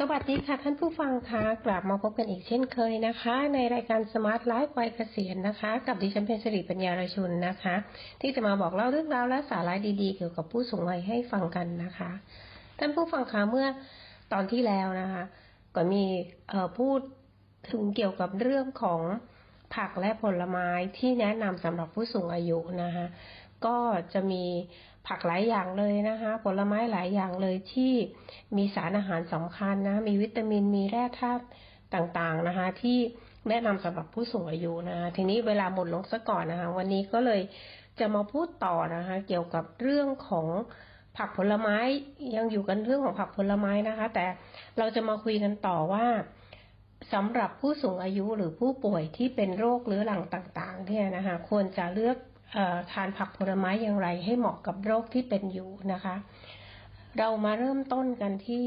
สวัสดีค่ะท่านผู้ฟังคะกลับมาพบกันอีกเช่นเคยนะคะ ในรายการสมาร์ทไลฟ์วัยเกษียณนะคะ กับดิฉันเพญสิริปัญญารชุนนะคะ ที่จะมาบอกเล่าเรื่องราวและสาระดีๆ เกี่ยวกับผู้สูงวัยให้ฟังกันนะคะ ท่านผู้ฟังคะเมื่อตอนที่แล้วนะคะก็มีพูดถึงเกี่ยวกับเรื่องของผักและผลไม้ที่แนะนำสำหรับผู้สูงอายุนะคะก็จะมี ผักหลายอย่างเลยนะคะ ผลไม้หลายอย่างเลยที่มีสารอาหารสำคัญนะ มีวิตามินมีแร่ธาตุต่างๆนะคะ ที่แนะนำสำหรับผู้สูงอายุนะคะทีนี้เวลาหมดลงซะก่อนนะคะ วันนี้ก็เลยจะมาพูดต่อนะคะ เกี่ยวกับเรื่องของผักผลไม้ยังอยู่กันเรื่องของผักผลไม้นะคะ แต่เราจะมาคุยกันต่อว่าสำหรับผู้สูงอายุหรือผู้ป่วยที่เป็นโรคเรื้อรังต่าง ๆ เนี่ยนะคะ ควรจะเลือก ทานผักผลไม้อย่างไรให้เหมาะกับโรคที่เป็นอยู่นะคะ เรามาเริ่มต้นกันที่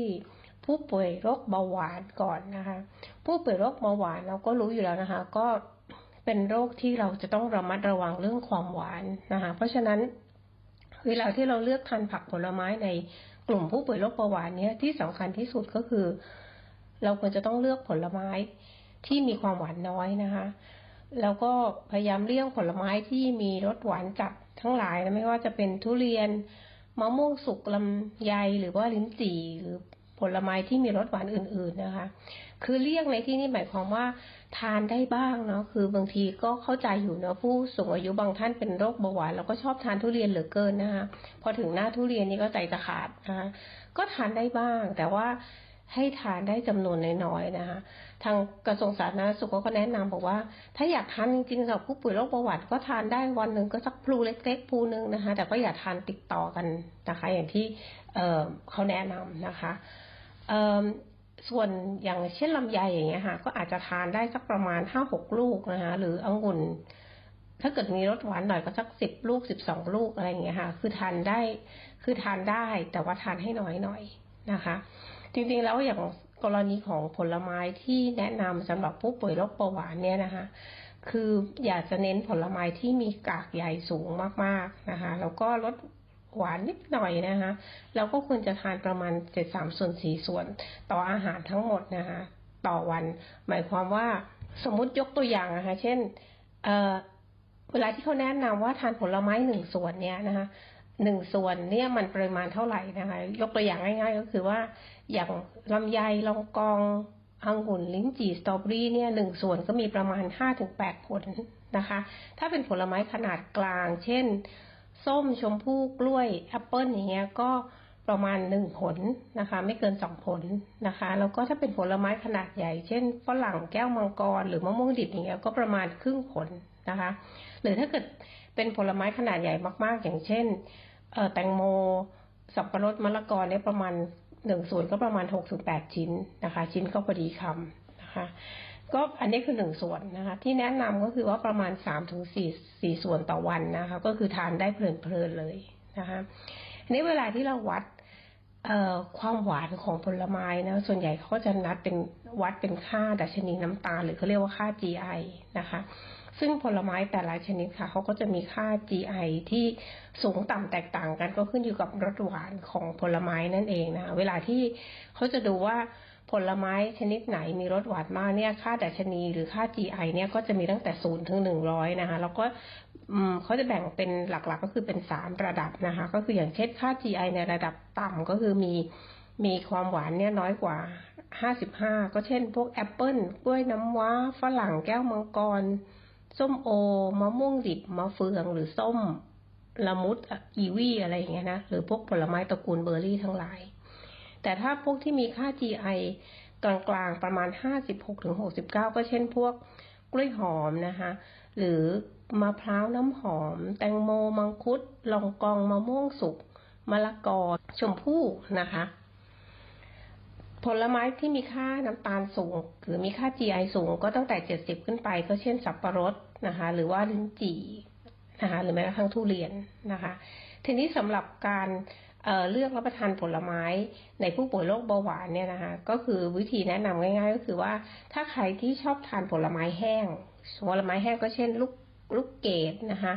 ผู้ป่วยโรคเบาหวานก่อนนะคะ ผู้ป่วยโรคเบาหวานเราก็รู้อยู่แล้วนะคะ ก็เป็นโรคที่เราจะต้องระมัดระวังเรื่องความหวานนะคะ เพราะฉะนั้นเวลาที่เราเลือกทานผักผลไม้ในกลุ่มผู้ป่วยโรคเบาหวานเนี้ยที่สำคัญที่สุดก็คือ เราควรจะต้องเลือกผลไม้ที่มีความหวานน้อยนะคะ แล้วก็พยายามเลี่ยงผลไม้ที่มีรสหวานจัดทั้งหลายนะไม่ว่าจะเป็นทุเรียนมะม่วงสุกลำไยหรือว่าลิ้นจี่หรือผลไม้ที่มีรสหวานอื่น ๆนะคะ คือเลี่ยงในที่นี้หมายความว่าทานได้บ้างเนาะ คือบางทีก็เข้าใจอยู่เนาะผู้สูงอายุบางท่านเป็นโรคเบาหวานเราก็ชอบทานทุเรียนเหลือเกินนะคะ พอถึงหน้าทุเรียนนี่ก็ใจจะขาดนะคะ ก็ทานได้บ้าง แต่ว่า ให้ทานได้จำนวนน้อยๆนะคะ ทางกระทรวงสาธารณสุขก็แนะนำบอกว่า ถ้าอยากทานจริงๆสำหรับผู้ป่วยโรคเบาหวานก็ทานได้วันหนึ่งก็สักพลูเล็กๆพลูหนึ่งนะคะ แต่ก็อย่าทานติดต่อกันนะคะ อย่างที่เเขาแนะนำนะคะส่วนอย่างเช่นลำไยอย่างเงี้ยค่ะ ก็อาจจะทานได้สักประมาณห้าหกลูกนะคะ หรือองุ่นถ้าเกิดมีรสหวานหน่อยก็สักสิบลูกสิบสองลูกอะไรอย่างเงี้ยค่ะ คือทานได้ คือทานได้แต่ว่าทานให้น้อยหน่อยนะคะ จริงๆแล้วอย่างกรณีของผลไม้ที่แนะนำสำหรับผู้ป่วยโรคเบาหวานเนี่ยนะคะ คืออยากจะเน้นผลไม้ที่มีกากใยสูงมากๆนะคะ แล้วก็ลดหวานนิดหน่อยนะคะเราก็ควรจะทานประมาณเจ็ดสามส่วนสี่ส่วน ต่ออาหารทั้งหมดนะคะ ต่อวัน หมายความว่าสมมุติยกตัวอย่างนะคะ เช่นเเวลาที่เขาแนะนำว่าทานผลไม้หนึ่งส่วนเนี้ยนะคะ หนึ่งส่วนเนี่ยมันปริมาณเท่าไหร่นะคะ ยกตัวอย่างง่าย ๆ ก็คือว่าอย่างลำไยลองกององุ่นลิ้นจี่สตรอเบอรี่เนี่ยหนึ่งส่วนก็มีประมาณห้าถึงแปดผลนะคะ ถ้าเป็นผลไม้ขนาดกลาง เช่น ส้มชมพู่กล้วยแอปเปิลอย่างเงี้ยก็ประมาณหนึ่งผลนะคะ ไม่เกินสองผลนะคะ แล้วก็ถ้าเป็นผลไม้ขนาดใหญ่ เช่นฝรั่งแก้วมังกร หรือมะม่วงดิบอย่างเงี้ยก็ประมาณครึ่งผลนะคะ หรือถ้าเกิดเป็นผลไม้ขนาดใหญ่มากๆ อย่างเช่น แตงโม สับปะรดมะละกอเนี่ยประมาณหนึ่งส่วนก็ประมาณหกถึงแปดชิ้นนะคะ ชิ้นก็พอดีคำนะคะ ก็อันนี้คือหนึ่งส่วนนะคะ ที่แนะนำก็คือว่าประมาณสามถึงสี่สี่ส่วนต่อวันนะคะ ก็คือทานได้เพลินๆเลยนะคะในเวลาที่เราวัดเอ่อความหวานของผลไม้นะส่วนใหญ่เขาจะนัดเป็นวัดเป็นค่าดัชนีน้ำตาล หรือเขาเรียกว่าค่า GI นะคะ ซึ่งผลไม้แต่ละชนิดค่ะเขาก็จะมีค่า GI ที่สูงต่ำแตกต่างกันก็ขึ้นอยู่กับรสหวานของผลไม้นั่นเองนะเวลาที่เขาจะดูว่าผลไม้ชนิดไหนมีรสหวานมากเนี่ยค่าดัชนีหรือค่า GI เนี่ยก็จะมีตั้งแต่ศูนย์ถึงหนึ่งร้อยนะคะแล้วก็เขาจะแบ่งเป็นหลักๆก็คือเป็นสามระดับนะคะก็คืออย่างเช่นค่า GI ในระดับต่ำก็คือมีมีความหวานเนี่ยน้อยกว่าห้าสิบห้าก็เช่นพวกแอปเปิลกล้วยน้ำว้าฝรั่งแก้วมังกร ส้มโอมะม่วงดิบมะเฟืองหรือส้มละมุดอีวีอะไรอย่างเงี้ยนะหรือพวกผลไม้ตระกูลเบอร์รี่ทั้งหลาย แต่ถ้าพวกที่มีค่า GI กลางๆประมาณ 56ถึง69 ก็เช่นพวกกล้วยหอมนะคะหรือมะพร้าวน้ำหอม แตงโมมังคุดลองกองมะม่วงสุกมะละกอชมพู่นะคะ ผลไม้ที่มีค่าน้ำตาลสูง หรือมีค่า GI สูงก็ตั้งแต่เจ็ดสิบขึ้นไป ก็เช่นสับประรดนะคะ หรือว่าลิ้นจี่นะคะหรือแม้กระทั่งทุเรียนนะคะ ทีนี้สำหรับการเเลือกรับประทานผลไม้ในผู้ป่วยโรคเบาหวานเนี่ยนะคะ ก็คือวิธีแนะนำง่ายๆ ก็คือว่าถ้าใครที่ชอบทานผลไม้แห้งผลไม้แห้งก็เช่นลูกลูกเกดนะคะ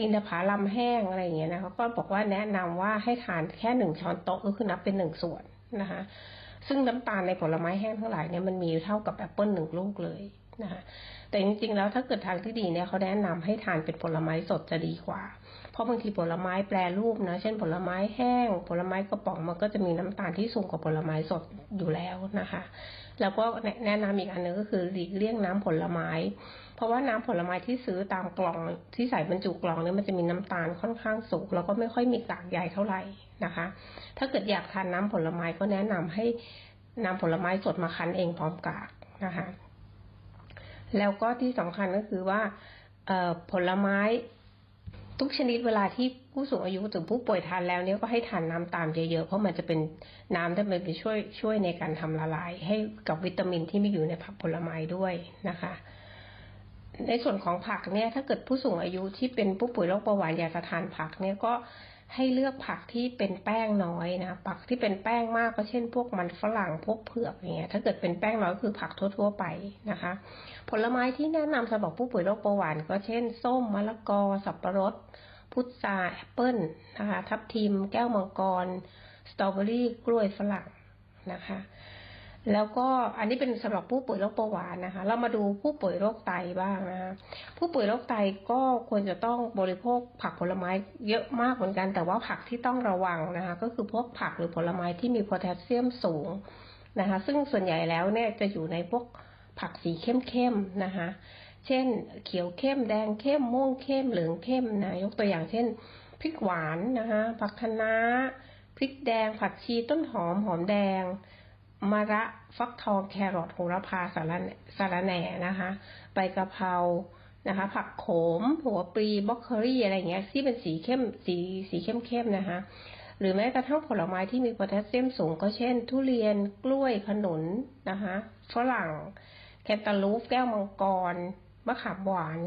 อินผาลำแห้งอะไรอย่างเงี้ยนะคะก็บอกว่าแนะนำว่าให้ทานแค่หนึ่งช้อนโต๊ะก็คือนับเป็นหนึ่งส่วน นะคะซึ่งน้ำตาลในผลไม้แห้งทั้งหลายเนี่ยมันมีเท่ากับแอปเปิลหนึ่งลูกเลยนะคะแต่จริงๆแล้วถ้าเกิดทางที่ดีเนี่ยเขาแนะนำให้ทานเป็นผลไม้สดจะดีกว่า เพราะบางทีผลไม้แปรรูปนะ เช่นผลไม้แห้ง ผลไม้กระป๋องมันก็จะมีน้ำตาลที่สูงกว่าผลไม้สดอยู่แล้วนะคะ แล้วก็แนะนำอีกอันนึงก็คือหลีกเลี่ยงน้ำผลไม้ เพราะว่าน้ำผลไม้ที่ซื้อตามกล่องที่ใส่บรรจุกล่องเนี่ยมันจะมีน้ำตาลค่อนข้างสูงแล้วก็ไม่ค่อยมีกากใยเท่าไหร่ นะคะ ถ้าเกิดอยากทานน้ำผลไม้ก็แนะนำให้นำผลไม้สดมาคั้นเองพร้อมกากนะคะ แล้วก็ที่สำคัญก็คือว่าผลไม้ทุกชนิดเวลาที่ผู้สูงอายุหรือผู้ป่วยทานแล้วเนี่ยก็ให้ทานน้ำตามเยอะๆ เพราะมันจะเป็นน้ำที่มันไปช่วยช่วยในการทำละลาย ให้กับวิตามินที่มีอยู่ในผักผลไม้ด้วยนะคะ ในส่วนของผักเนี่ยถ้าเกิดผู้สูงอายุที่เป็นผู้ป่วยโรคเบาหวานอยากจะทานผักเนี่ยก็ ให้เลือกผักที่เป็นแป้งน้อยนะ ผักที่เป็นแป้งมากก็เช่น พวกมันฝรั่งพวกเผือกอย่างเงี้ย ถ้าเกิดเป็นแป้งน้อยคือผักทั่ว ๆ ไปนะคะ ผลไม้ที่แนะนำสำหรับผู้ป่วยโรคเบาหวานก็เช่น ส้มมะละกอ สับปะรด พุทราแอปเปิลนะคะ ทับทิม แก้วมังกร สตรอเบอรี่ กล้วยฝรั่งนะคะ แล้วก็อันนี้เป็นสำหรับผู้ป่วยโรคเบาหวานนะคะ เรามาดูผู้ป่วยโรคไตบ้างนะคะผู้ป่วยโรคไตก็ควรจะต้องบริโภคผักผลไม้เยอะมากเหมือนกัน แต่ว่าผักที่ต้องระวังนะคะ ก็คือพวกผักหรือผลไม้ที่มีโพแทสเซียมสูงนะคะ ซึ่งส่วนใหญ่แล้วเนี่ยจะอยู่ในพวกผักสีเข้มๆนะคะ เช่น เขียวเข้มแดงเข้มม่วงเข้มเหลืองเข้มนะยกตัวอย่างเช่นพริกหวานนะคะผักคะน้าพริกแดงผักชีต้นหอมหอมแดง มะระฟักทองแครอทโหระพาสาระสาระแหน่นะคะใบกะเพรานะคะ ผักโขม หัวปลีบล็อกเคอรี่อะไรเงี้ยที่เป็นสีเข้มสีสีเข้มเข้มนะคะ หรือแม้กระทั่งผลไม้ที่มีโพแทสเซียมสูงก็เช่น ทุเรียนกล้วยขนุนนะคะฝรั่ง แคนตาลูป แก้วมังกร มะขามหวาน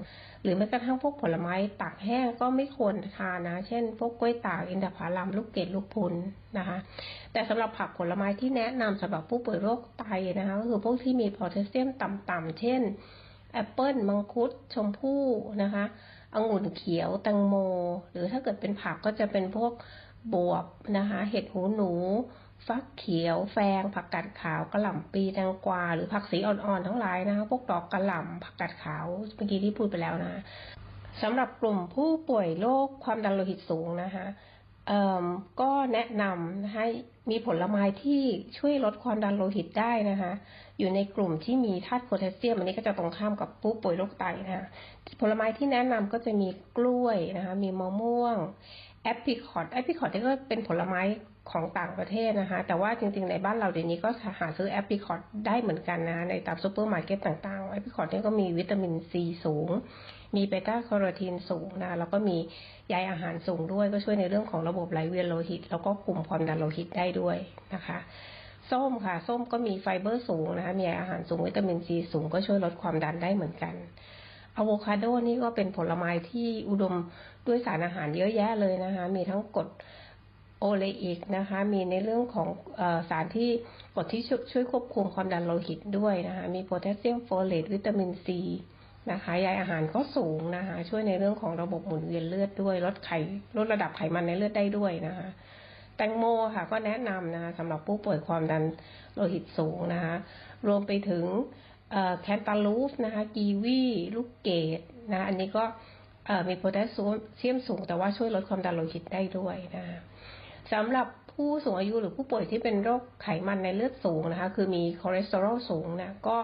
หรือแม้กระทั่งพวกผลไม้ตากแห้งก็ไม่ควรทานนะ เช่น พวกกล้วยตากอินทผลัมลูกเกดลูกพุนนะคะ แต่สำหรับผักผลไม้ที่แนะนำสำหรับผู้ป่วยโรคไตนะคะก็คือพวกที่มีโพแทสเซียมต่ำๆเช่นแอปเปิลมังคุด ชมพู่นะคะองุ่นเขียวแตงโม หรือถ้าเกิดเป็นผักก็จะเป็นพวกบวบนะคะ เห็ดหูหนูฟักเขียว แฟง ผักกาดขาวกระหล่ำปีแตงกวา หรือผักสีอ่อนๆทั้งหลายนะคะพวกดอกกระหล่ำผักกาดขาวเมื่อกี้ที่พูดไปแล้วนะสำหรับกลุ่มผู้ป่วยโรคความดันโลหิตสูงนะคะก็แนะนำให้มีผลไม้ที่ช่วยลดความดันโลหิตได้นะคะ อยู่ในกลุ่มที่มีธาตุโพแทสเซียมอันนี้ก็จะตรงข้ามกับผู้ป่วยโรคไตนะคะผลไม้ที่แนะนำก็จะมีกล้วยนะคะ มีมะม่วงแอปริคอตแอปริคอตนี่ก็เป็นผลไม้ ของต่างประเทศนะคะ แต่ว่าจริงๆ ในบ้านเราเดี๋ยวนี้ก็หาซื้อแอปริคอตได้เหมือนกันนะ ในตามซูเปอร์มาร์เก็ตต่างๆ แอปริคอตนี่ก็มีวิตามินซีสูง มีเบต้าแคโรทีนสูงนะ แล้วก็มีใยอาหารสูงด้วย ก็ช่วยในเรื่องของระบบไหลเวียนโลหิต แล้วก็คุมความดันโลหิตได้ด้วยนะคะ ส้มค่ะ ส้มก็มีไฟเบอร์สูงนะคะ มีอาหารสูงวิตามินซีสูงก็ช่วยลดความดันได้เหมือนกันอะโวคาโดนี่ก็เป็นผลไม้ที่อุดมด้วยสารอาหารเยอะแยะเลยนะคะ มีทั้งกรด โอเลอิกนะคะ มีในเรื่องของอสารที่กรดที่ช่วยควบคุมความดันโลหิตด้วยนะคะ มีโพแทสเซียมโฟเลตวิตามินซีนะคะ ใยอาหารก็สูงนะคะ ช่วยในเรื่องของระบบหมุนเวียนเลือดด้วย ลดไข ลดระดับไขมันในเลือดได้ด้วยนะคะ แตงโมค่ะก็แนะนำนะคะสำหรับผู้ป่วยความดันโลหิตสูงนะคะ รวมไปถึงแคนตาลูฟนะคะ กีวีลูกเกดนะอันนี้ก็มีโพแทสเซียมสูง แต่ว่าช่วยลดความดันโลหิตได้ด้วยนะคะ สำหรับผู้สูงอายุหรือผู้ป่วยที่เป็นโรคไขมันในเลือดสูงนะคะ คือมีคอเลสเตอรอลสูงนะก็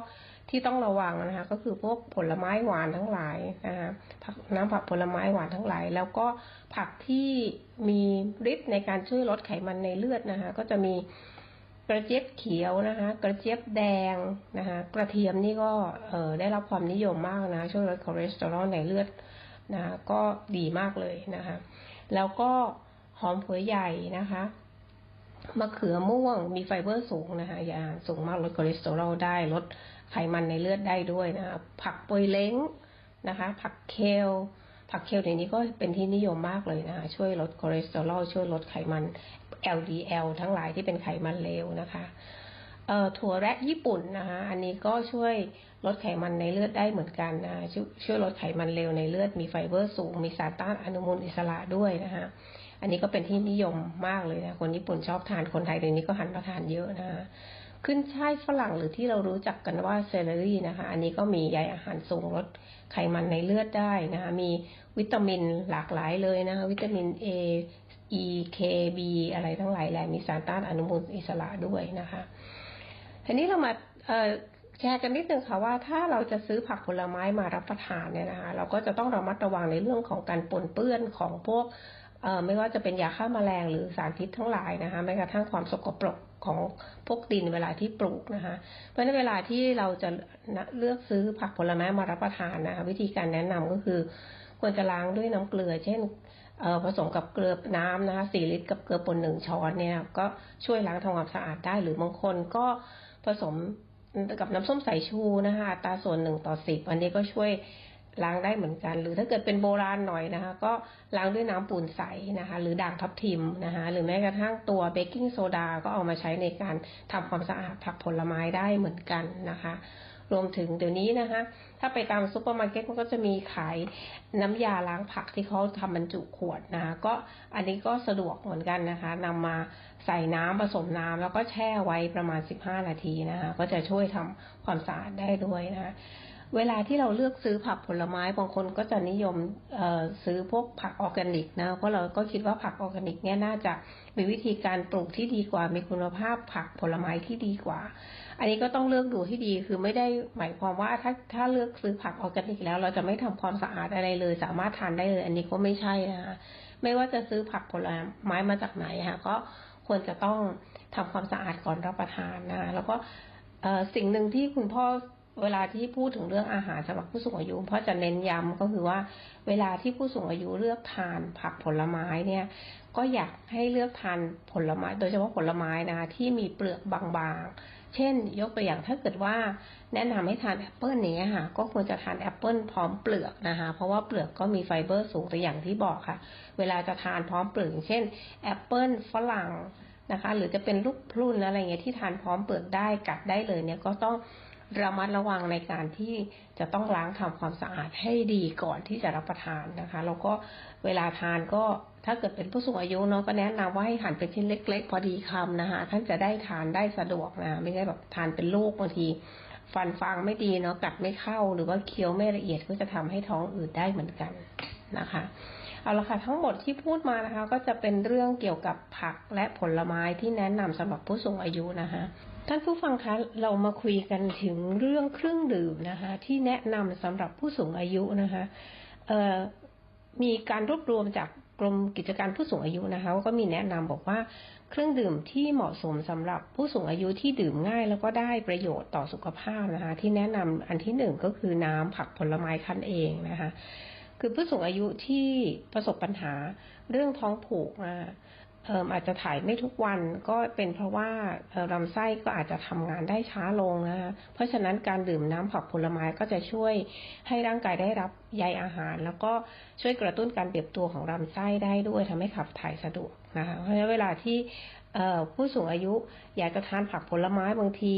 ที่ต้องระวังนะคะ ก็คือพวกผลไม้หวานทั้งหลายนะคะน้ำผักผลไม้หวานทั้งหลาย แล้วก็ผักที่มีฤทธิ์ในการช่วยลดไขมันในเลือดนะคะ ก็จะมีกระเจี๊ยบเขียวนะคะ กระเจี๊ยบแดงนะคะ กระเทียมนี่ก็เออได้รับความนิยมมากนะช่วยลดคอเลสเตอรอลในเลือดนะคะก็ดีมากเลยนะคะ แล้วก็ หอมหัวใหญ่นะคะมะเขือม่วงมีไฟเบอร์สูงนะคะยาสูงมากลดคอเลสเตอรอลได้ลดไขมันในเลือดได้ด้วยนะคะผักปวยเล้งนะคะ ผักเคลผักเคลในนี้ก็เป็นที่นิยมมากเลยนะคะช่วยลดคอเลสเตอรอลช่วยลดไขมัน LDL ทั้งหลายที่เป็นไขมันเลวนะคะเอ่อถั่วแระญี่ปุ่นนะคะอันนี้ก็ช่วยลดไขมันในเลือดได้เหมือนกันนะช่วยลดไขมันเลวในเลือดมีไฟเบอร์สูง มีสารต้านอนุมูลอิสระด้วยนะคะ อันนี้ก็เป็นที่นิยมมากเลยนะ คนญี่ปุ่นชอบทาน คนไทยเดี๋ยวนี้ก็หันมาทานเยอะนะขึ้นช่ายฝรั่งหรือที่เรารู้จักกันว่าเซเลอรี่นะคะ อันนี้ก็มีใยอาหารสูงลดไขมันในเลือดได้นะคะ มีวิตามินหลากหลายเลยนะคะ วิตามิน A E K B อะไรทั้งหลายแหละมีสารต้านอนุมูลอิสระด้วยนะคะทีนี้เรามาแชร์กันนิดนึงค่ะว่าถ้าเราจะซื้อผักผลไม้มารับประทานเนี่ยนะคะ เราก็จะต้องระมัดระวังในเรื่องของการปนเปื้อนของพวก ไม่ว่าจะเป็นยาฆ่าแมลงหรือสารพิษทั้งหลายนะคะแม้กระทั่งความสกปรกของพวกดินเวลาที่ปลูกนะคะ เพราะฉะนั้นเวลาที่เราจะเลือกซื้อผักผลไม้มารับประทานนะคะวิธีการแนะนำก็คือ ควรจะล้างด้วยน้ำเกลือ เช่นผสมกับเกลือน้ำนะคะสี่ลิตรกับเกลือป่นหนึ่งช้อนเนี่ย ก็ช่วยล้างทำความสะอาดได้ หรือบางคนก็ผสมกับน้ำส้มสายชูนะคะตาส่วนหนึ่งต่อสิบอันนี้ก็ช่วย ล้างได้เหมือนกัน หรือถ้าเกิดเป็นโบราณหน่อยนะคะ ก็ล้างด้วยน้ำปูนใสนะคะ หรือด่างทับทิมนะคะ หรือแม้กระทั่งตัวเบกกิ้งโซดาก็เอามาใช้ในการทำความสะอาดผักผลไม้ได้เหมือนกันนะคะ รวมถึงเดี๋ยวนี้นะคะ ถ้าไปตามซูเปอร์มาร์เก็ตมันก็จะมีขายน้ำยาล้างผักที่เขาทำบรรจุขวดนะคะ ก็อันนี้ก็สะดวกเหมือนกันนะคะนำมาใส่น้ำผสมน้ำแล้วก็แช่ไว้ประมาณ 15 นาทีนะคะ ก็จะช่วยทำความสะอาดได้ด้วยนะคะ เวลาที่เราเลือกซื้อผักผลไม้บางคนก็จะนิยมซื้อพวกผักออร์แกนิกนะเพราะเราก็คิดว่าผักออร์แกนิกเนี่ยน่าจะมีวิธีการปลูกที่ดีกว่า มีคุณภาพผักผลไม้ที่ดีกว่า อันนี้ก็ต้องเลือกดูให้ดีคือไม่ได้หมายความว่าถ้าถ้าเลือกซื้อผักออร์แกนิกแล้ว เราจะไม่ทำความสะอาดอะไรเลย สามารถทานได้เลย อันนี้ก็ไม่ใช่นะคะไม่ว่าจะซื้อผักผลไม้มาจากไหนค่ะก็ควรจะต้องทำความสะอาดก่อนรับประทานนะคะแล้วก็สิ่งหนึ่งที่คุณพ่อ เวลาที่พูดถึงเรื่องอาหารสำหรับผู้สูงอายุพ่อจะเน้นย้ำก็คือว่า เวลาที่ผู้สูงอายุเลือกทานผักผลไม้เนี่ย ก็อยากให้เลือกทานผลไม้ โดยเฉพาะผลไม้นะคะที่มีเปลือกบางๆ เช่น ยกตัวอย่างถ้าเกิดว่าแนะนำให้ทานแอปเปิลนี้ค่ะ ก็ควรจะทานแอปเปิลพร้อมเปลือกนะคะ เพราะว่าเปลือกก็มีไฟเบอร์สูงแต่อย่างที่บอกค่ะ เวลาจะทานพร้อมเปลือกเช่นแอปเปิลฝรั่งนะคะ หรือจะเป็นลูกพลุนอะไรเงี้ยที่ทานพร้อมเปลือกได้กัดได้เลยเนี่ยก็ต้อง ระมัดระวังในการที่จะต้องล้างทำความสะอาดให้ดีก่อนที่จะรับประทานนะคะแล้วก็เวลาทานก็ถ้าเกิดเป็นผู้สูงอายุเนาะก็แนะนำว่าให้หั่นเป็นชิ้นเล็ก ๆ พอดีคำนะคะท่านจะได้ทานได้สะดวกนะไม่ใช่แบบทานเป็นลูกบางที ฟันฟังไม่ดีเนาะกัดไม่เข้า หรือว่าเคี้ยวไม่ละเอียดก็จะทำให้ท้องอืดได้เหมือนกันนะคะเอาละค่ะทั้งหมดที่พูดมานะคะ ก็จะเป็นเรื่องเกี่ยวกับผักและผลไม้ที่แนะนำสำหรับผู้สูงอายุนะคะ ท่านผู้ฟังคะ เรามาคุยกันถึงเรื่องเครื่องดื่มนะคะ ที่แนะนำสำหรับผู้สูงอายุนะคะมีการรวบรวมจากกรมกิจการผู้สูงอายุนะคะก็มีแนะนำบอกว่าเครื่องดื่มที่เหมาะสมสำหรับผู้สูงอายุที่ดื่มง่าย แล้วก็ได้ประโยชน์ต่อสุขภาพนะคะ ที่แนะนำอันที่หนึ่งก็คือน้ำผักผลไม้คั้นเองนะคะคือผู้สูงอายุที่ประสบปัญหาเรื่องท้องผูก อาจจะถ่ายไม่ทุกวันก็เป็นเพราะว่าลำไส้ก็อาจจะทำงานได้ช้าลงนะคะเพราะฉะนั้นการดื่มน้ำผักผลไม้ก็จะช่วยให้ร่างกายได้รับใยอาหาร แล้วก็ช่วยกระตุ้นการเปรียบตัวของลำไส้ได้ด้วยทำให้ขับถ่ายสะดวกนะคะเพราะฉะนั้นเวลาที่ผู้สูงอายุอยากจะทานผักผลไม้บางที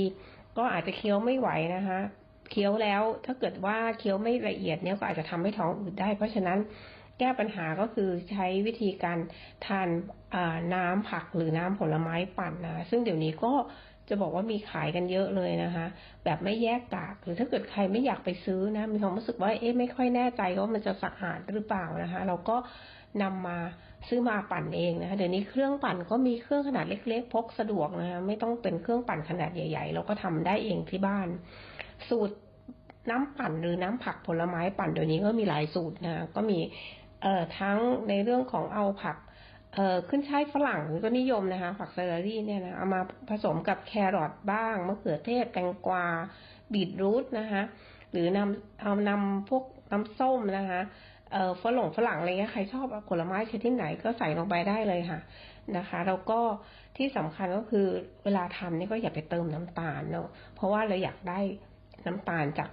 ก็อาจจะเคี้ยวไม่ไหวนะคะเคี้ยวแล้วถ้าเกิดว่าเคี้ยวไม่ละเอียดเนี่ยก็อาจจะทำให้ท้องอืดได้ เพราะฉะนั้น แก้ปัญหาก็คือใช้วิธีการทานน้ำผักหรือน้ำผลไม้ปั่นนะซึ่งเดี๋ยวนี้ก็จะบอกว่ามีขายกันเยอะเลยนะคะ แบบไม่แยกกากหรือถ้าเกิดใครไม่อยากไปซื้อนะมีความรู้สึกว่าเอ๊ะไม่ค่อยแน่ใจว่ามันจะสะอาดหรือเปล่านะคะ เราก็นำมาซื้อมาปั่นเองนะคะเดี๋ยวนี้เครื่องปั่นก็มีเครื่องขนาดเล็ก ๆ พกสะดวกนะคะไม่ต้องเป็นเครื่องปั่นขนาดใหญ่ๆเราก็ทำได้เองที่บ้าน สูตรน้ำปั่นหรือน้ำผักผลไม้ปั่นเดี๋ยวนี้ก็มีหลายสูตรนะก็มี ทั้งในเรื่องของเอาผักเอ่อขึ้นช่ายฝรั่งก็นิยมนะคะ ผักเซอร์รี่เนี่ยนะเอามาผสมกับแครอทบ้างมะเขือเทศแตงกวาบีทรูทนะคะหรือนำเอานำพวกน้ำส้มนะคะเอ่อฝรั่งฝรั่งอะไรเงี้ยใครชอบผลไม้ชนิดไหนก็ใส่ลงไปได้เลยค่ะนะคะ แล้วก็ที่สำคัญก็คือเวลาทำนี่ก็อย่าไปเติมน้ำตาลเนาะเพราะว่าเราอยากได้น้ำตาลจาก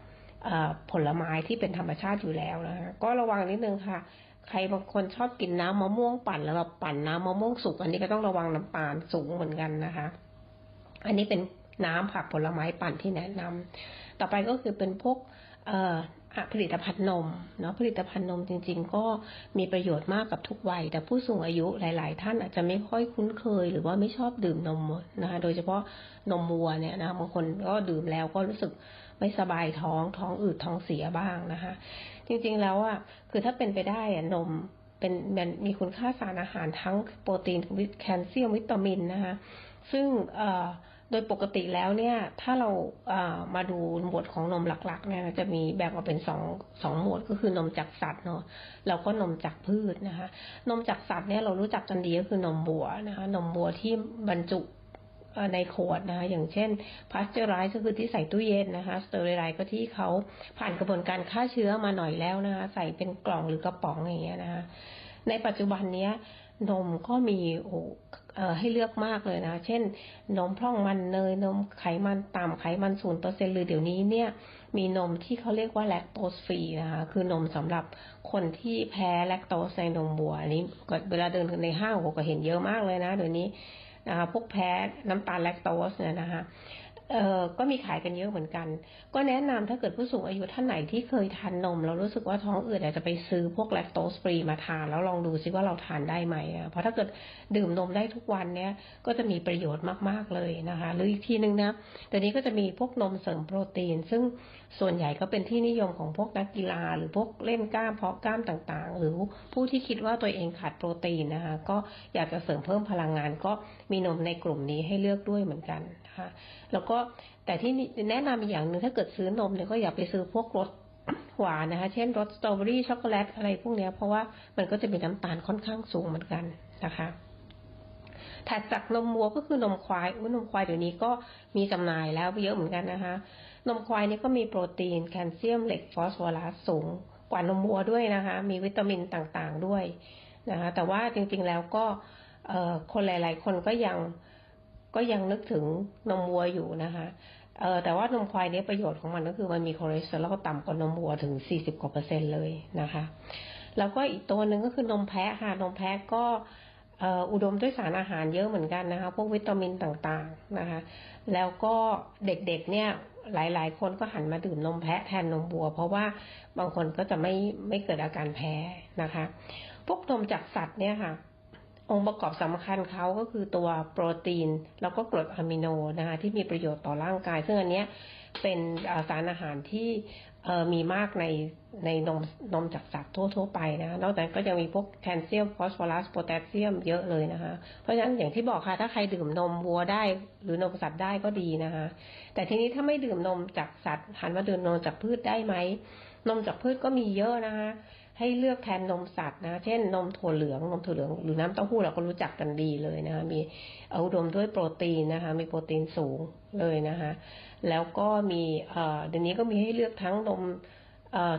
ผลไม้ที่เป็นธรรมชาติอยู่แล้วนะคะก็ระวังนิดนึงค่ะ ใครบางคนชอบกินน้ำมะม่วงปั่นแล้วแบบปั่นน้ำมะม่วงสุก อันนี้ก็ต้องระวังน้ำตาลสูงเหมือนกันนะคะ อันนี้เป็นน้ำผักผลไม้ปั่นที่แนะนำต่อไปก็คือเป็นพวกผลิตภัณฑ์นมเนาะผลิตภัณฑ์นมจริง ๆ ก็มีประโยชน์มากกับทุกวัย แต่ผู้สูงอายุหลาย ๆ ท่านอาจจะไม่ค่อยคุ้นเคย หรือว่าไม่ชอบดื่มนมนะคะโดยเฉพาะนมวัวเนี่ยนะบางคนก็ดื่มแล้วก็รู้สึกไม่สบายท้องท้องอืดท้องเสียบ้างนะคะ จริงๆแล้วอะคือถ้าเป็นไปได้อะนมเป็นมีคุณค่าสารอาหารทั้งโปรตีนแคลเซียมวิตามินนะคะซึ่งโดยปกติแล้วเนี่ย ถ้าเรามาดูหมวดของนมหลักๆเนี่ยจะมีแบ่งออกเป็นสองสองหมวดก็คือนมจากสัตว์เนาะแล้วก็นมจากพืชนะคะ นมจากสัตว์เนี่ยเรารู้จักกันดีก็คือนมวัวนะคะ นมวัวที่บรรจุ ในขวดนะคะ อย่างเช่นพาสเจอร์ไรส์ก็คือที่ใส่ตู้เย็นนะคะสเตอร์ไรส์ก็ที่เขาผ่านกระบวนการฆ่าเชื้อมาหน่อยแล้วนะคะ ใส่เป็นกล่องหรือกระป๋องอย่างเงี้ยนะคะ ในปัจจุบันเนี้ยนมก็มีโอ้ให้เลือกมากเลยนะ เช่น นมพร่องมันเนยนมไขมันต่ำไขมันศูนย์เปอร์เซ็นหรือเดี๋ยวนี้เนี่ย มีนมที่เขาเรียกว่าแลคโตสฟรีนะคะ คือนมสำหรับคนที่แพ้แลคโตสในนมวัวอันนี้เวลาเดินในห้างก็เห็นเยอะมากเลยนะเดี๋ยวนี้ นะคะพวกแพ้น้ำตาลแลคโตสเนี่ยนะคะเอ่อก็มีขายกันเยอะเหมือนกัน ก็แนะนำถ้าเกิดผู้สูงอายุท่านไหนที่เคยทานนม แล้วรู้สึกว่าท้องอืดอาจจะไปซื้อพวกแลคโตสฟรีมาทาน แล้วลองดูซิว่าเราทานได้ไหมเพราะถ้าเกิดดื่มนมได้ทุกวันเนี้ยก็จะมีประโยชน์มากๆเลยนะคะ หรืออีกทีนึงนะแต่นี้ก็จะมีพวกนมเสริมโปรตีน ซึ่งส่วนใหญ่ก็เป็นที่นิยมของพวกนักกีฬา หรือพวกเล่นกล้ามเพาะกล้ามต่างๆ หรือผู้ที่คิดว่าตัวเองขาดโปรตีนนะคะก็อยากจะเสริมเพิ่มพลังงานก็มีนมในกลุ่มนี้ให้เลือกด้วยเหมือนกันนะคะแล้วก็แต่ที่แนะนำอีกอย่างหนึ่งถ้าเกิดซื้อนมเนี่ยก็อย่าไปซื้อพวกรสหวานนะคะเช่นรสสตรอเบอรี่ช็อกโกแลตอะไรพวกนี้เพราะว่ามันก็จะมีน้ำตาลค่อนข้างสูงเหมือนกันนะคะถัดจากนมวัวก็คือนมควายอุ้ยนมควายเดี๋ยวนี้ก็มีจำหน่ายแล้วเยอะเหมือนกันนะคะ นมควายนี่ก็มีโปรตีนแคลเซียมเหล็กฟอสฟอรัสสูงกว่านมวัวด้วยนะคะ มีวิตามินต่างๆด้วยนะคะ แต่ว่าจริงๆแล้วก็คนหลาย ๆ คนก็ยังก็ยังนึกถึงนมวัวอยู่นะคะแต่ว่านมควายนี้ประโยชน์ของมันก็คือมันมีคอเลสเตอรอลต่ำกว่านมวัวถึง 40กว่าเปอร์เซ็นต์เลยนะคะ แล้วก็อีกตัวหนึ่งก็คือนมแพะค่ะ นมแพะก็ อุดมด้วยสารอาหารเยอะเหมือนกันนะคะ พวกวิตามินต่างๆนะคะ แล้วก็เด็กๆเนี่ยหลายๆ คนก็หันมาดื่มนมแพะแทนนมบัว เพราะว่าบางคนก็จะไม่ไม่เกิดอาการแพ้นะคะ พวกนมจากสัตว์เนี่ยค่ะ องค์ประกอบสำคัญเขาก็คือตัวโปรตีน แล้วก็กรดอะมิโนนะคะที่มีประโยชน์ต่อร่างกาย ซึ่งอันนี้เป็นสารอาหารที่มีมากในในนมนมจากสัตว์ทั่ว ๆ ไปนะนอกจากนั้นก็ยังมีพวกแคลเซียมฟอสฟอรัสโพแทสเซียมเยอะเลยนะคะ เพราะฉะนั้นอย่างที่บอกค่ะถ้าใครดื่มนมวัวได้ หรือนมสัตว์ได้ก็ดีนะคะ แต่ทีนี้ถ้าไม่ดื่มนมจากสัตว์หันมาดื่มนมจากพืชได้ไหมนมจากพืชก็มีเยอะนะคะ ให้เลือกแทนนมสัตว์นะ เช่นนมถั่วเหลืองนมถั่วเหลืองหรือน้ำเต้าหู้เราก็รู้จักกันดีเลยนะคะมีอุดมด้วยโปรตีนนะคะ มีโปรตีนสูงเลยนะคะ แล้วก็มีเดี๋ยวนี้ก็มีให้เลือกทั้งนม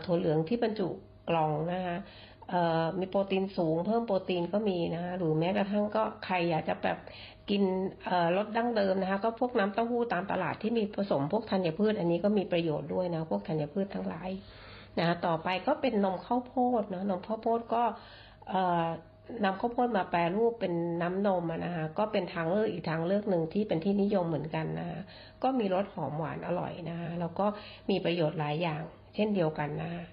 ถั่วเหลืองที่บรรจุกล่องนะคะมีโปรตีนสูง เพิ่มโปรตีนก็มีนะคะหรือแม้กระทั่งก็ใครอยากจะแบบกินรสดั้งเดิมนะคะ ก็พวกน้ำเต้าหู้ตามตลาดที่มีผสมพวกธัญพืช อันนี้ก็มีประโยชน์ด้วยนะพวกธัญพืชทั้งหลาย นะต่อไปก็เป็นนมข้าวโพดเนาะนมข้าวโพดก็นำข้าวโพดมาแปรรูปเป็นน้ำนมนะคะก็เป็นทางเลือกอีกทางเลือกหนึ่งที่เป็นที่นิยมเหมือนกันนะคะก็มีรสหอมหวานอร่อยนะคะแล้วก็มีประโยชน์หลายอย่าง เช่นเดียวกันนะคะ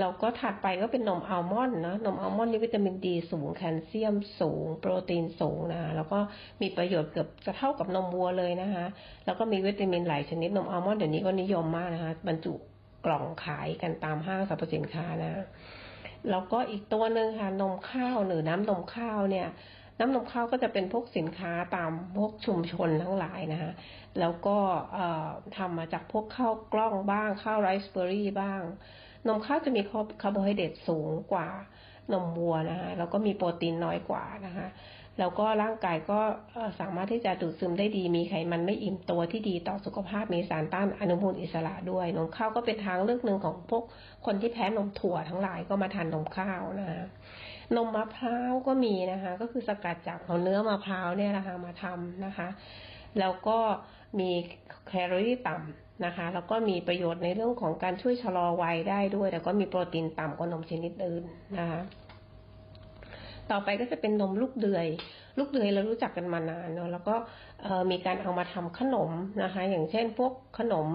เราก็ถัดไปก็เป็นนมอัลมอนด์นะนมอัลมอนด์นี่วิตามินดีสูงแคลเซียมสูง โปรตีนสูงนะคะแล้วก็มีประโยชน์เกือบจะเท่ากับนมวัวเลยนะคะแล้วก็มีวิตามินหลายชนิดนมอัลมอนด์เดี๋ยวนี้ก็นิยมมากนะคะบรรจุ กล่องขายกันตามห้างสรรพสินค้านะ แล้วก็อีกตัวหนึ่งค่ะนมข้าวหรือน้ำนมข้าวเนี่ย น้ำนมข้าวก็จะเป็นพวกสินค้าตามพวกชุมชนทั้งหลายนะคะแล้วก็ทำมาจากพวกข้าวกล้องบ้างข้าวไรซ์เบอรี่บ้าง นมข้าวจะมีคาร์โบไฮเดรตสูงกว่านมวัวนะคะแล้วก็มีโปรตีนน้อยกว่านะคะ แล้วก็ร่างกายก็สามารถที่จะดูดซึมได้ดี มีไขมันไม่อิ่มตัวที่ดีต่อสุขภาพ มีสารต้านอนุมูลอิสระด้วย นมข้าวก็เป็นทางเลือกหนึ่งของพวกคนที่แพ้นมถั่วทั้งหลายก็มาทานนมข้าวนะคะนมมะพร้าวก็มีนะคะ ก็คือสกัดจากเอาเนื้อมะพร้าวเนี่ยนะคะมาทำนะคะ แล้วก็มีแคลอรี่ต่ำนะคะ แล้วก็มีประโยชน์ในเรื่องของการช่วยชะลอวัยได้ด้วยแล้วก็มีโปรตีนต่ำกว่านมชนิดอื่นนะคะ ต่อไปก็จะเป็นนมลูกเดือย ลูกเดือยเรารู้จักกันมานานเนาะแล้วก็มีการเอามาทำขนมนะคะ อย่างเช่น พวกขนม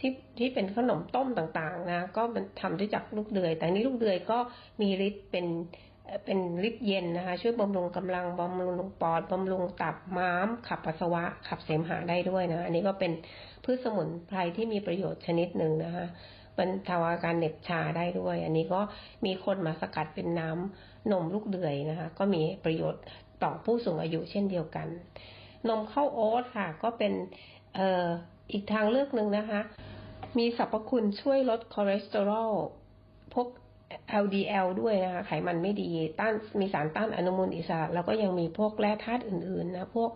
ที่ที่เป็นขนมต้มต่างๆนะก็มันทำด้วยจากลูกเดือย แต่นี่ลูกเดือยก็มีฤทธิ์เป็นเอ่อเป็นฤทธิ์เย็นนะคะ ช่วยบำรุงกำลังบำรุงปอดบำรุงตับม้าม ขับปัสสาวะ ขับเสมหะได้ด้วยนะ อันนี้ก็เป็นพืชสมุนไพรที่มีประโยชน์ชนิดหนึ่งนะคะบรรเทาอาการเหน็บชาได้ด้วย อันนี้ก็มีคนมาสกัดเป็นน้ำ นมลูกเดือยนะคะ ก็มีประโยชน์ต่อผู้สูงอายุเช่นเดียวกัน นมข้าวโอ๊ตค่ะ ก็เป็นเอออีกทางเลือกหนึ่งนะคะ มีสรรพคุณช่วยลดคอเลสเตอรอลพวก LDL ด้วยนะคะ ไขมันไม่ดีต้านมีสารต้านอนุมูลอิสระ แล้วก็ยังมีพวกแร่ธาตุอื่น ๆ นะ พวก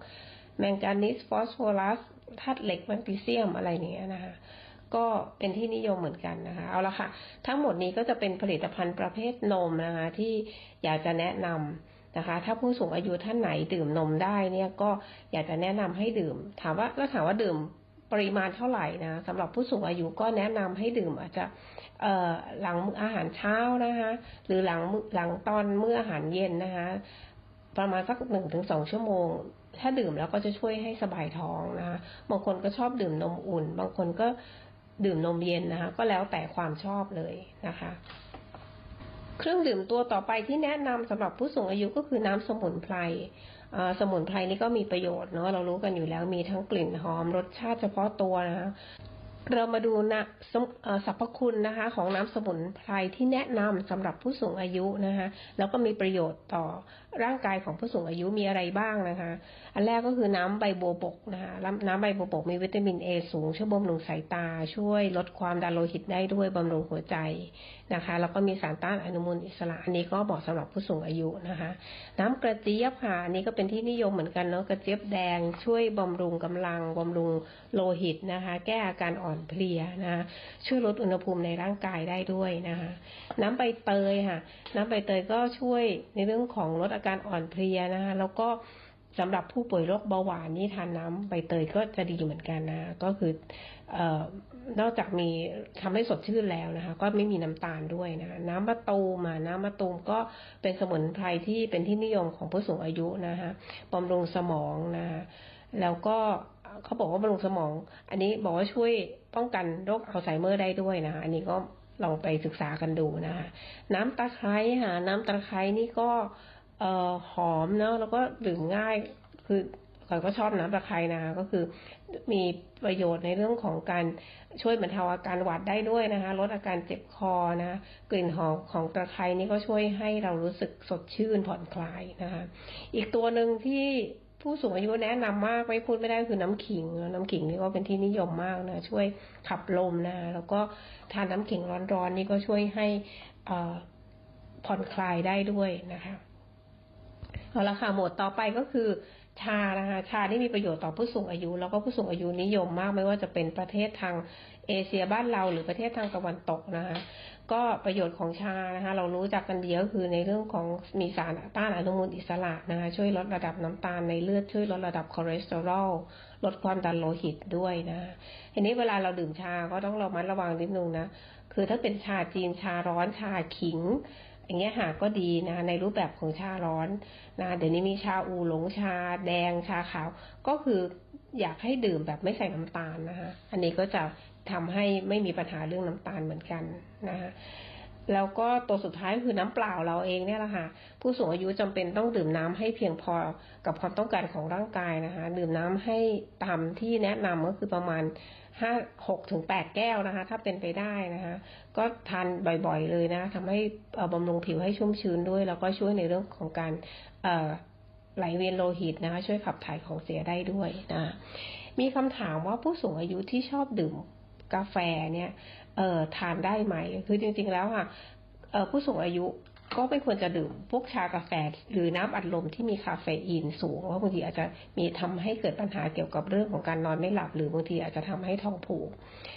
แมงกานีสฟอสฟอรัสธาตุเหล็กแมกนีเซียมอะไรอย่างเงี้ยนะคะ ก็เป็นที่นิยมเหมือนกันนะคะ เอาละค่ะ ทั้งหมดนี้ก็จะเป็นผลิตภัณฑ์ประเภทนมนะคะที่อยากจะแนะนำนะคะ ถ้าผู้สูงอายุท่านไหนดื่มนมได้เนี่ยก็อยากจะแนะนำให้ดื่ม ถามว่าแล้วถามว่าดื่มปริมาณเท่าไหร่นะสำหรับผู้สูงอายุก็แนะนำให้ดื่มอาจจะหลังอาหารเช้านะคะหรือหลังหลังตอนมื้ออาหารเย็นนะคะประมาณสักหนึ่งถึงสองชั่วโมง ถ้าดื่มแล้วก็จะช่วยให้สบายท้องนะคะบางคนก็ชอบดื่มนมอุ่น บางคนก็ ดื่มนมเย็นนะคะ ก็แล้วแต่ความชอบเลยนะคะ เครื่องดื่มตัวต่อไปที่แนะนำสำหรับผู้สูงอายุก็คือน้ำสมุนไพรสมุนไพรนี่ก็มีประโยชน์เนาะเรารู้กันอยู่แล้วมีทั้งกลิ่นหอมรสชาติเฉพาะตัวนะคะ เรามาดูนะสสรรพคุณนะคะ ของน้ำสมุนไพรที่แนะนำสำหรับผู้สูงอายุนะคะแล้วก็มีประโยชน์ต่อร่างกายของผู้สูงอายุมีอะไรบ้างนะคะ อันแรกก็คือน้ำใบบัวบกนะคะน้ำน้ำใบบัวบกมีวิตามินเอสูงช่วยบำรุงสายตา ช่วยลดความดันโลหิตได้ด้วยบำรุงหัวใจนะคะ แล้วก็มีสารต้านอนุมูลอิสระ อันนี้ก็เหมาะสำหรับผู้สูงอายุนะคะ น้ำกระเจี๊ยบค่ะอันนี้ก็เป็นที่นิยมเหมือนกันเนาะกระเจี๊ยบแดงช่วยบำรุงกำลังบำรุงโลหิตนะคะ แก้อาการอ่อนเพลียนะคะช่วยลดอุณหภูมิในร่างกายได้ด้วยนะคะน้ำใบเตยค่ะ น้ำใบเตยก็ช่วยในเรื่องของลดอาการอ่อนเพลียนะคะแล้วก็สำหรับผู้ป่วยโรคเบาหวานนี่ทานน้ำใบเตยก็จะดีเหมือนกันนะ ก็คืออนอกจากมีทำให้สดชื่นแล้วนะคะ ก็ไม่มีน้ำตาลด้วยนะน้ำมะตูมอะน้ำมะตูมก็เป็นสมุนไพรที่เป็นที่นิยมของผู้สูงอายุนะคะบำรุงสมองนะะแล้วก็เขาบอกว่าบำรุงสมอง อันนี้บอกว่าช่วย ป้องกันโรคอัลไซเมอร์ได้ด้วยนะคะอันนี้ก็ลองไปศึกษากันดูนะคะน้ำตะไคร้ค่ะน้ำตะไคร้นี่ก็เออหอมเนาะแล้วก็ดื่มง่ายคือก่อนก็ชอบน้ำตะไคร้นะคะก็คือมีประโยชน์ในเรื่องของการช่วยบรรเทาอาการหวัดได้ด้วยนะคะลดอาการเจ็บคอนะคะกลิ่นหอมของตะไคร้นี่ก็ช่วยให้เรารู้สึกสดชื่นผ่อนคลายนะคะอีกตัวหนึ่งที่ ผู้สูงอายุแนะนำมากไม่พูดไม่ได้คือน้ำขิง น้ำขิงนี่ก็เป็นที่นิยมมากนะ ช่วยขับลมนะ แล้วก็ทานน้ำขิงร้อนๆนี่ก็ช่วยให้อ่อผ่อนคลายได้ด้วยนะคะเอาละค่ะหมวดต่อไปก็คือ ชานะคะชาที่มีประโยชน์ต่อผู้สูงอายุ แล้วก็ผู้สูงอายุนิยมมากไม่ว่าจะเป็นประเทศทางเอเชียบ้านเราหรือประเทศทางตะวันตกนะคะก็ประโยชน์ของชานะคะเรารู้จักกันดีก็คือในเรื่องของมีสารต้านอนุมูลอิสระนะคะช่วยลดระดับน้ำตาลในเลือดช่วยลดระดับคอเลสเตอรอลลดความดันโลหิตด้วยนะคะทีนี้เวลาเราดื่มชาก็ต้องระมัดระวังนิดนึงนะคือถ้าเป็นชาจีนชาร้อนชาขิง อย่างเงี้ยหาก็ดีนะในรูปแบบของชาร้อนนะเดี๋ยวนี้มีชาอูหลงชาแดงชาขาว ก็คืออยากให้ดื่มแบบไม่ใส่น้ำตาลนะคะอันนี้ก็จะทำให้ไม่มีปัญหาเรื่องน้ำตาลเหมือนกันนะคะแล้วก็ตัวสุดท้ายคือน้ำเปล่าเราเองเนี่ยแหละค่ะ ผู้สูงอายุจำเป็นต้องดื่มน้ำให้เพียงพอกับความต้องการของร่างกายนะคะ ดื่มน้ำให้ตามที่แนะนำก็คือประมาณ ห้าหกถึงแปดแก้วนะคะ ถ้าเป็นไปได้นะคะ ก็ทานบ่อยๆเลยนะทำให้บำรุงผิวให้ชุ่มชื้นด้วย แล้วก็ช่วยในเรื่องของการไหลเวียนโลหิตนะคะ ช่วยขับถ่ายของเสียได้ด้วยนะมีคำถามว่าผู้สูงอายุที่ชอบดื่มกาแฟเนี่ยเอ่อทานได้ไหม คือจริงๆแล้วค่ะผู้สูงอายุ ก็ไม่ควรจะดื่มพวกชากาแฟ หรือน้ำอัดลมที่มีคาเฟอีนสูงเพราะบางทีอาจจะมีทำให้เกิดปัญหาเกี่ยวกับเรื่องของการนอนไม่หลับ หรือบางทีอาจจะทำให้ท้องผูก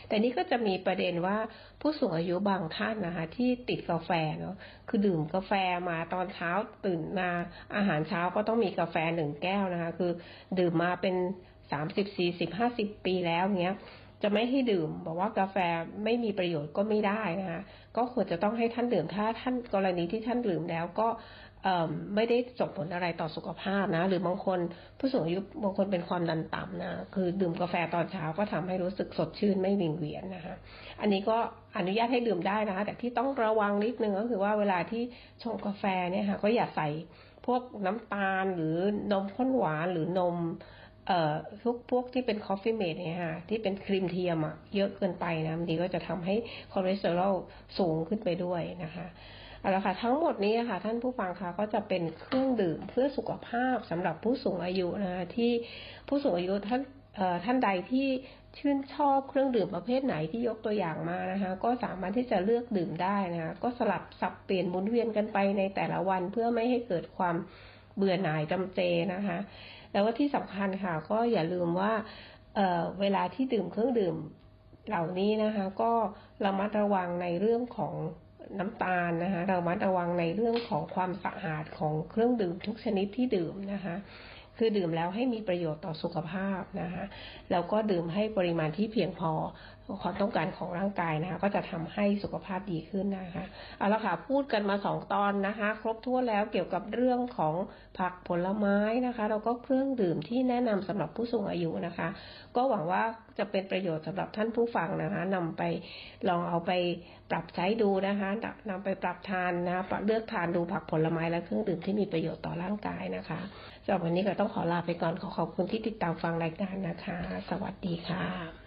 แต่นี่ก็จะมีประเด็นว่าผู้สูงอายุบางท่านนะคะที่ติดกาแฟเนาะคือดื่มกาแฟมาตอนเช้าตื่นมาอาหารเช้าก็ต้องมีกาแฟหนึ่งแก้วนะคะ คือดื่มมาเป็นสามสิบสี่สิบห้าสิบปีแล้วเงี้ยจะไม่ให้ดื่ม บอกว่ากาแฟไม่มีประโยชน์ก็ไม่ได้นะคะ ก็ควรจะต้องให้ท่านดื่มถ้าท่านกรณีที่ท่านดื่มแล้วก็ไม่ได้ส่งผลอะไรต่อสุขภาพนะ หรือบางคนผู้สูงอายุบางคนเป็นความดันต่ำนะ คือดื่มกาแฟตอนเช้าก็ทำให้รู้สึกสดชื่นไม่วิงเวียนนะคะอันนี้ก็อนุญาตให้ดื่มได้นะคะ แต่ที่ต้องระวังนิดนึงก็คือว่าเวลาที่ชงกาแฟเนี่ยค่ะก็อย่าใส่พวกน้ำตาลหรือนมข้นหวานหรือนม เอ่อพวกพวกที่เป็นคอฟฟี่เมดเนี่ยค่ะที่เป็นครีมเทียมอะเยอะเกินไปนะบางทีก็จะทำให้คอเลสเตอรอลสูงขึ้นไปด้วยนะคะเอาละค่ะทั้งหมดนี้ค่ะท่านผู้ฟังคะก็จะเป็นเครื่องดื่มเพื่อสุขภาพสำหรับผู้สูงอายุนะคะที่ผู้สูงอายุท่านเอ่อท่านใดที่ชื่นชอบเครื่องดื่มประเภทไหนที่ยกตัวอย่างมานะคะ ก็สามารถที่จะเลือกดื่มได้นะคะ ก็สลับสับเปลี่ยนหมุนเวียนกันไปในแต่ละวันเพื่อไม่ให้เกิดความเบื่อหน่ายจำเจนะคะ แล้วก็ที่สำคัญค่ะ ก็อย่าลืมว่าเเวลาที่ดื่มเครื่องดื่มเหล่านี้นะคะ ก็ระมัดระวังในเรื่องของน้ำตาลนะคะเรามัดระวังในเรื่องของความสะอาดของเครื่องดื่มทุกชนิดที่ดื่มนะคะ คือดื่มแล้วให้มีประโยชน์ต่อสุขภาพนะคะแล้วก็ดื่มให้ปริมาณที่เพียงพอ ความต้องการของร่างกายนะคะ ก็จะทำให้สุขภาพดีขึ้นนะคะเอาละค่ะพูดกันมาสองตอนนะคะ ครบถ้วนแล้วเกี่ยวกับเรื่องของผักผลไม้นะคะแล้วก็เครื่องดื่มที่แนะนำสำหรับผู้สูงอายุนะคะ ก็หวังว่าจะเป็นประโยชน์สำหรับท่านผู้ฟังนะคะนำไปลองเอาไปปรับใช้ดูนะคะนำไปปรับทานนะปรับเลือกทานดูผักผลไม้และเครื่องดื่มที่มีประโยชน์ต่อร่างกายนะคะสำหรับวันนี้ก็ต้องขอลาไปก่อนขอขอบคุณที่ติดตามฟังรายการนะคะ สวัสดีค่ะ